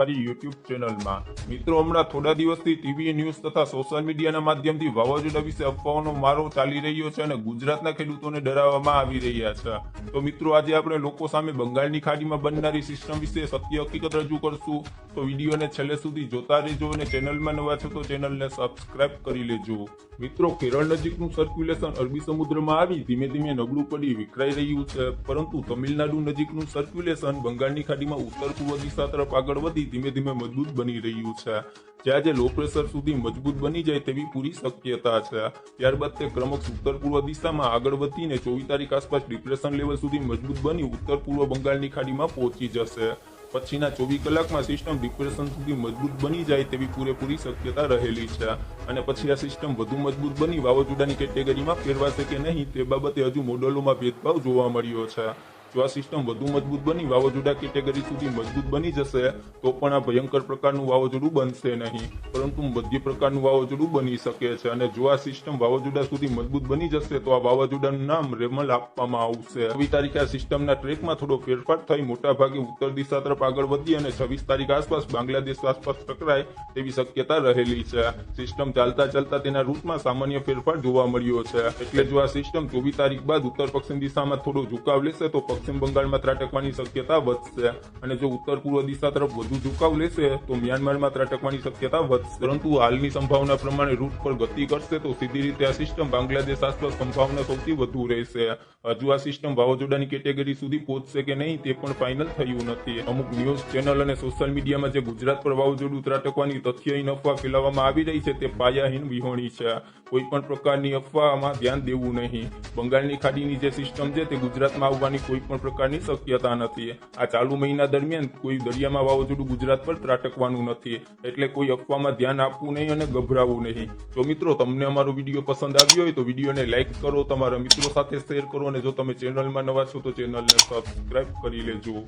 મારી યુટ્યુબ ચેનલમાં. મિત્રો, હમણાં થોડા દિવસથી ટીવી ન્યૂઝ તથા સોશિયલ મીડિયાના માધ્યમથી વાવાઝોડા વિશે અફવાઓનો મારો ચાલી રહ્યો છે અને ગુજરાતના ખેડૂતોને ડરાવવામાં આવી રહ્યા છે. તો મિત્રો, આજે આપણે લોકો સામે બંગાળની ખાડીમાં બનનારી સિસ્ટમ વિશે સત્ય હકીકત રજૂ કરશું. તો વિડીયોને છેલ્લે સુધી જોતા રહેજો અને ચેનલમાં નવા છો તો ચેનલને સબસ્ક્રાઇબ કરી લેજો. મિત્રો, કેરળ નજીકનું સર્ક્યુલેશન અરબી સમુદ્રમાં આવી, ધીમે ધીમે નબળું પડી, વિખરાઈ રહ્યું છે. પરંતુ તમિલનાડુ નજીકનું સર્ક્યુલેશન બંગાળની ખાડીમાં ઉત્તર પૂર્વ દિશા તરફ આગળ વધી ધીમે ધીમે મજબૂત બની રહ્યું છે. જે આજે લો પ્રેશર સુધી મજબૂત બની જાય તેવી પૂરી શક્યતા છે. ત્યારબાદ તે ક્રમશ ઉત્તર પૂર્વ દિશામાં આગળ વધીને ચોવીસ તારીખ આસપાસ ડિપ્રેશન લેવલ સુધી મજબૂત બની ઉત્તર પૂર્વ બંગાળની ખાડીમાં પહોંચી જશે. પછીના ચોવીસ કલાકમાં સિસ્ટમ ડિપ્રેશન સુધી મજબૂત બની જાય તેવી પૂરેપૂરી શક્યતા રહેલી છે. અને પછી આ સિસ્ટમ વધુ મજબૂત બની વાવાઝોડાની કેટેગરીમાં ફેરવાશે કે નહીં તે બાબતે હજુ મોડલોમાં ભેદભાવ જોવા મળ્યો છે. જો આ સિસ્ટમ વધુ મજબૂત બની, વાવાઝોડા કેટેગરી સુધી મજબૂત બની જશે, તો પણ આ ભયંકર પ્રકારનું વાવાઝોડું બનશે નહીં. પરંતુ મધ્ય પ્રકારનું વાવાઝોડું બની શકે છે અને જો આ સિસ્ટમ વાવાઝોડા સુધી મજબૂત બની જશે, તો આ વાવાઝોડાનું નામ રેમલ આપવામાં આવશે. છવ્વીસ તારીખે આ સિસ્ટમના ટ્રેકમાં થોડો ફેરફાર થઈ. મોટા ભાગે ઉત્તર દિશા તરફ આગળ વધી અને છવ્વીસ તારીખ આસપાસ બાંગ્લાદેશ આસપાસ ટકરાય તેવી શક્યતા રહેલી છે. સિસ્ટમ ચાલતા ચાલતા તેના રૂટમાં સામાન્ય ફેરફાર જોવા મળ્યો છે. એટલે જો આ સિસ્ટમ ચોવીસ તારીખ બાદ ઉત્તર પશ્ચિમ દિશામાં થોડો ઝુકાવ લેશે, તો પશ્ચિમ બંગાળમાં ત્રાટકવાની શક્યતા વધશે. અને જો ઉત્તર પૂર્વ દિશા તરફ વધુ ઝુકાવ લેશે, તો મ્યાનમારમાં ત્રાટકવાની શક્યતા વધશે. પરંતુ હાલની સંભાવના પ્રમાણે રૂટ પર ગતિ કરશે, તો સીધી રીતે આ સિસ્ટમ બાંગ્લાદેશ આસપાસ સંભાવના સૌથી વધુ રહેશે. હજુ આ સિસ્ટમ વાવાઝોડાની કેટેગરી સુધી પહોંચશે કે નહીં, તે પણ ફાઇનલ થયું નથી. અમુક ન્યૂઝ ચેનલ અને સોશિયલ મીડિયામાં જે ગુજરાત પર વાવાઝોડું ત્રાટકવાની તથ્યહીન અફવા ફેલાવવામાં આવી રહી છે, તે પાયાહીન વિહોણી છે. કોઈ પણ પ્રકારની અફવામાં ધ્યાન દેવું નહીં. બંગાળની ખાડીની જે સિસ્ટમ છે, તે ગુજરાતમાં આવવાની કોઈ પણ પ્રકારની શક્યતા નથી. આ ચાલુ મહિના દરમિયાન કોઈ દરિયામાં વાવાઝોડું ગુજરાત પર ત્રાટકવાનું નથી. એટલે કોઈ અફવામાં ધ્યાન આપવું નહીં અને ગભરાવું નહીં. તો મિત્રો, તમને અમારો વીડિયો પસંદ આવ્યો હોય તો વિડીયોને લાઇક કરો, તમારા મિત્રો સાથે શેર કરો અને જો તમે ચેનલમાં નવા છો તો ચેનલને સબસ્ક્રાઇબ કરી લેજો.